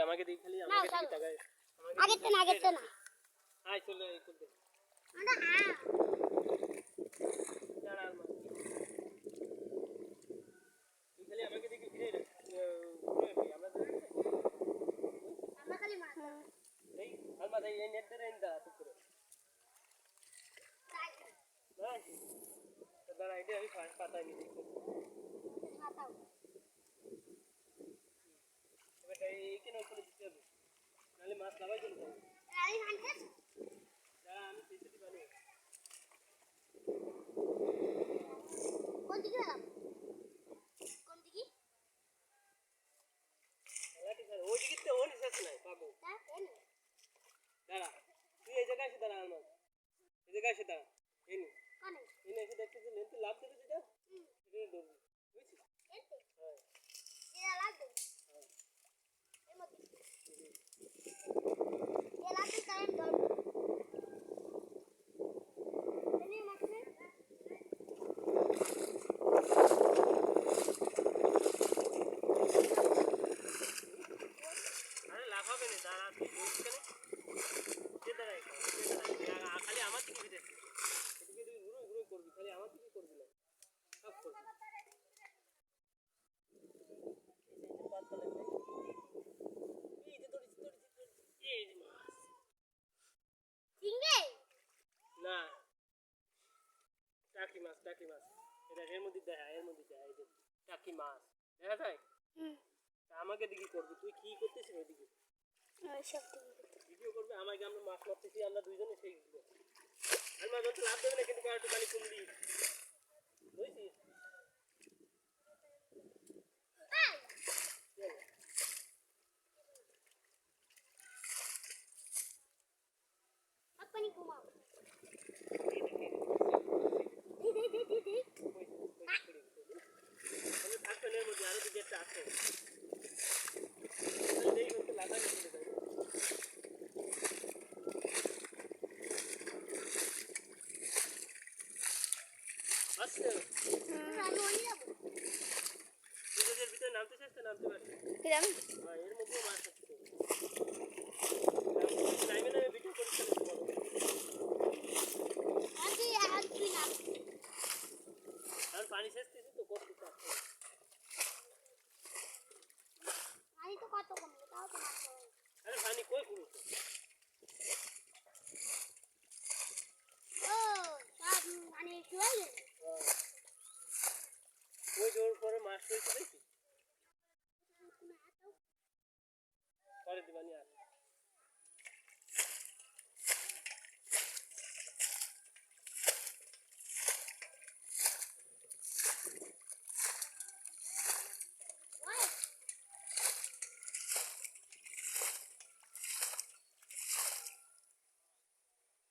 আমাকে দিই খালি আমাকে চলো। তাকায় আগের তো না আগের তো না। আয় চলে এই চলতে আমরা হ্যাঁ দাঁড়া আর তুই খালি আমাকে দেখি ঘিরে ঘুরে আমরা ধরে আমরা খালি মাছ এই, আলমা, এই এই নেট ধরে এনে দাঁড়া, করে। দাঁড়া। এটা আমি পা- পাতায় নিয়ে দেখব। মাথাও এবার এই- এইখানে ওখানে দিতে হবে। নাহলে মাছ লাফাই চলে যাবে। রানী হান্টার দাঁড়া, আমি পেছনে বানিয়ে। কোন দিকে গেলাম কোন দিকে লাঠি ছাড়া, ওই দিকে তো ওর নিঃশ্বাস নাই, পাবো। দাঁড়া, তুই এই জায়গায় এসে দাঁড়া, আলমা। এই জায়গায় এসে দাঁড়া। এই নে, কোন এই নে, দেখতেছি, লেন্থে লাফ দেবে যেটা, ধরবি। বুঝছিস? হ্যাঁ, লাগবে হ্যাঁ। এর মধ্যে এ লাগবে তাই আমি ধরবো এনে মাছনে আরে লাফাবে না, দাঁড়া, তুই বলছিস কেন? যে দাঁড়া এখানে, যে দাঁড়া, এখানে। আ- খালি আমার দিকে ফিরে আসিস। এদিকে তুই ঘুরোই ঘুরোই করবি, খালি আমার দিকে করবি না। সব করবি। এই যে পাতলা নেই। এই যে ধরেছি, ধরেছি, ধরেছি। এই যে মাছ। চিংড়ি না টাকি মাছ টাকি মাছ। এটা এর মধ্যে দেখা এর মধ্যে দেখা এই যে টাকি মাছ। দেখা যায়? তা আমাকে দিকে করবি তুই কি করতেছিস ওইদিকে? ওই দিকে ভিডিও করবে আমাকে আমরা মাছ মারতেছি আমরা দুইজনে সেই আমি মাছ ধরতে লাভ দেবে না কিন্তু একটু পানি কম দিই বুঝছিস চল। আপনি ঘুমাও এই দেখে, দি দি দি দি দি ওই, ওই করে দিতে হবে। তাহলে থাকবে না এর মধ্যে আরও দিকে একটা আছে তাহলে এই হচ্ছে লাগাই চলে যাবে আচ্ছা আমি ওই যাব তুই যদি এর ভিতরে নামতে চাস তো নামতে পারবি কিরাম হ্যাঁ এর মধ্যেও মাছ আছে টাইমে না ভিডিও করিস তাহলে বলো আজকে আজ তুই না কারণ পানি শেষ দিয়েছি তো করতে চাস আমি তো কত কমবে তাও তো মাছ খাব না। আরে পানি কই কুড়ুছে ও সব মানে শুয়ে গেছে ওই জোর পরে মাছ রয়েছে দেখি পরে দিবানি আর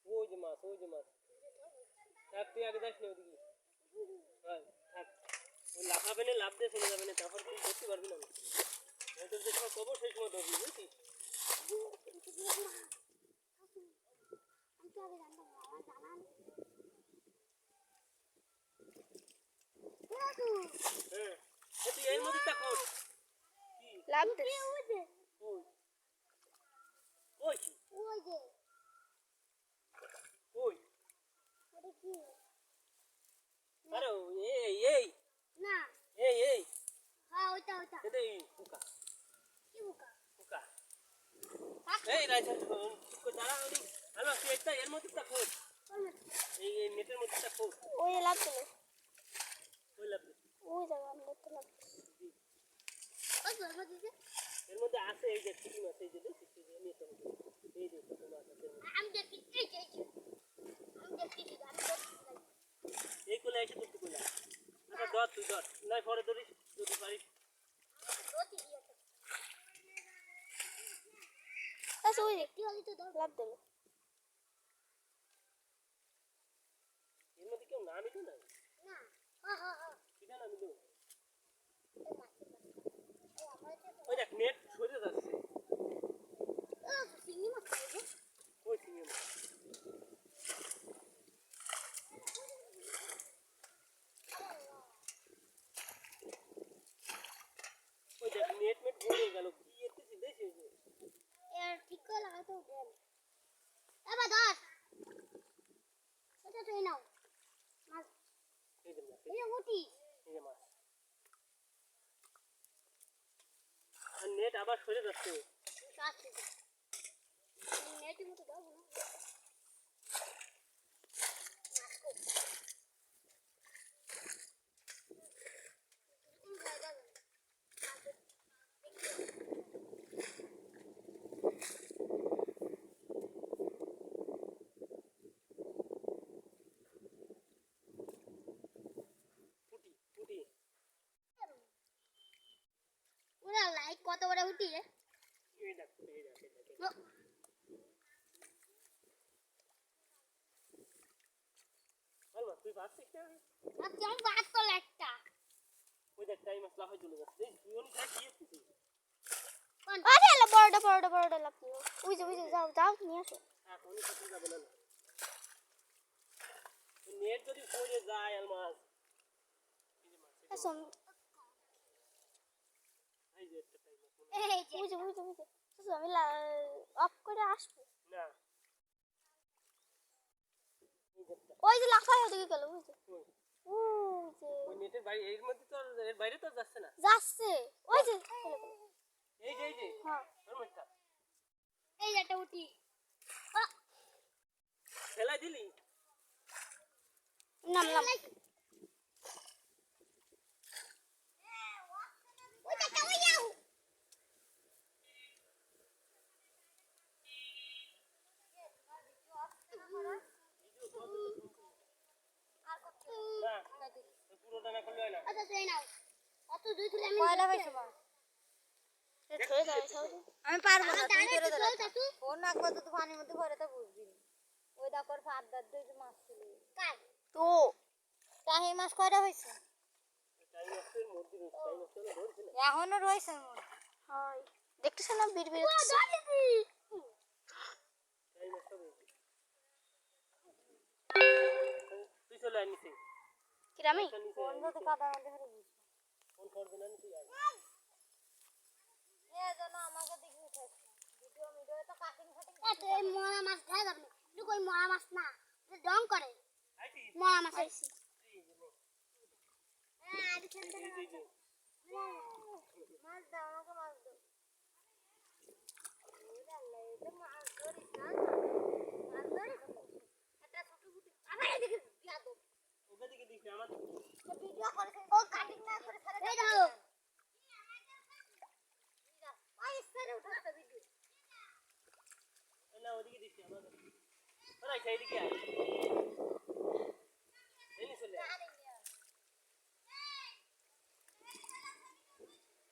ওই ওই যে মাছ। থাক তুই আগে যাস না ওদিকে। হ্যাঁ থাক। ওই লাফাবে না লাফ দিয়ে চলে যাবে না তারপর তুই ধরতে পারবি না। আমি তোর যে সময় কবো সেই সময় ধরবি দেখো হ্যাঁ এ তুই এর মধ্যে থাক। কি লাভ দে ওই যে ওই ওই কি? ওই যে ওই ওটা কি আরে এই এই না এই এই হ্যাঁ ওইটা ওইটা এটা এই পোকা কি বোকা পোকা থাক এই রাইসা কই দাঁড়া ওই হ্যালো তুই একটা এর মধ্যে থাক ওঠ। কোন মাছ? এই এই নেটের মধ্যে থাক ওঠ। ওই লাভ দিল ওই লাভ দে। ওই যাব আমি দেখতে লাভ ওই তো ওই দিকে এর মধ্যে আছে এই যে চিংড়ি মাছ এই যে নেটের মধ্যে এই যে ছোট মাছ আছে। আমি দেখি এই যে আমি দেখি আমি দেখি এই আচ্ছা আচ্ছা কেউ নামই না হ্যাঁ হ্যাঁ হ্যাঁ কিটা নামি এই মাছ এই আমার এটা ওই দেখ নেট সরে যাচ্ছে ওই চিংড়ি মাছ ওই দেখ নেট মেট ভরে গেল কি এতে দেখছিস তো দেন এবার ধর এটা তুই নাও মাছ এই যে মাছ এই যে উঠি এই যে মাছ আর নেট আবার সরে যাচ্ছে আসছে নেটের মতো দাও না ফুটি ফুটি ওরা লাইক কত বড় উঠি রে তুই পারছিস না আর কেমন বাদ একটা। ওই দেখ টাইম আসলা হয় চলে যাচ্ছে। এই তুই কি এসেছিস আরে এলো বড়টা বড়টা বড়টা লাগল ওই যে ওই যে যাও যাও নিয়ে আসো। হ্যাঁ কোনো কিছু যাবে না নেট যদি পড়ে যায় আলমাস এই যে মাছ আসো এই যে একটা টাইম আছে এই যে বুঝে বুঝে বুঝে। আসো আমি অফ করে আসব। না। ওই যে লাফায় ওদিকে গেল বুঝে ওই ওই। যে ওই নেটের বাইরে এর মধ্যে তো এর বাইরে তো যাচ্ছে না। যাচ্ছে। ওই যে এই যে এই যে। হ্যাঁ। ওর মধ্যে এই যে একটা উঠি। দিলি দেখটা ওই যাও না ওই পুরোটা না করলে হয় না আচ্ছা তুই নাও অত দুই তুলে আমি কয়টা পাইছো মা। আমি পারব না তুমি ধরে ধরে ফোন রাখব তো পানির মধ্যে ভরে তো বুঝবি ওই দেখো ফাঁদ দাঁত দিয়ে মাছ ছিল তো। তাহি মাছ কয়টা হয়েছে? এখনও রয়েছে। হয়। দেখতেছ না বিড় বিড় তুই চলে আয় নিচে। কিরামি? মরা মাছ দেখা যাবে কই মরা মাছ না ডং করে মরা মাছ আইছি মাছ দাও, আমাকে মাছ দাও ওরে আল্লাহ, এই যে মাছ ধরিস না মাছ ধরিস একটা ছোট ফুটি আবার এদিকে বিয়া দো ওকে দিকে দিস না, আমার ভিডিও করে ও কাটিং না করে ফেলে এই দাও ওই স্যারে উঠাতে ভিডিও এই না ওদিকে দিস না, আমার ওরা সেই দিকে আয় এই নি চলে আয়।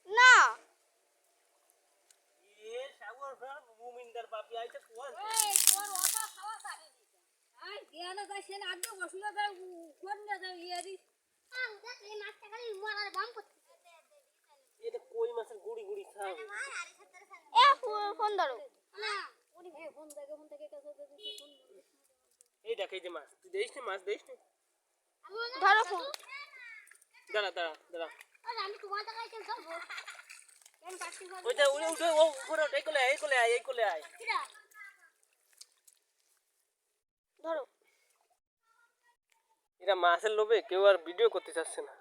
না এ সাগর ভাই মুমিনদার বাপি আইছে কোন এই তোর ওটা খাওয়া কাটে দিছে আই গেলে যাই সে আগে বসলে যাই কোন না যাই ইয়ারি আম দেখ এই মাছটা খালি মরার বাম করতে এটা কই মাছের গুড়ি গুড়ি খাও এ ফোন ধরো না উনি হে ফোন থেকে ফোন থেকে কাছে দিছি ফোন এই দেখ এই যে মাছ। তুই দেখিস না মাছ দেখিস না? ধরো ফোন। দাঁড়া দাঁড়া দাঁড়া। আমি তোমার টাকায় কেন ধরবো কেন কাটতে পারব ওইটা উড়ে উঠে ও উপরে ওঠ, এই কোলে আয় এই কোলে আয় এই কোলে আয়। ধরো। এরা মাছের লোভে কেউ আর ভিডিও করতে চাচ্ছে না।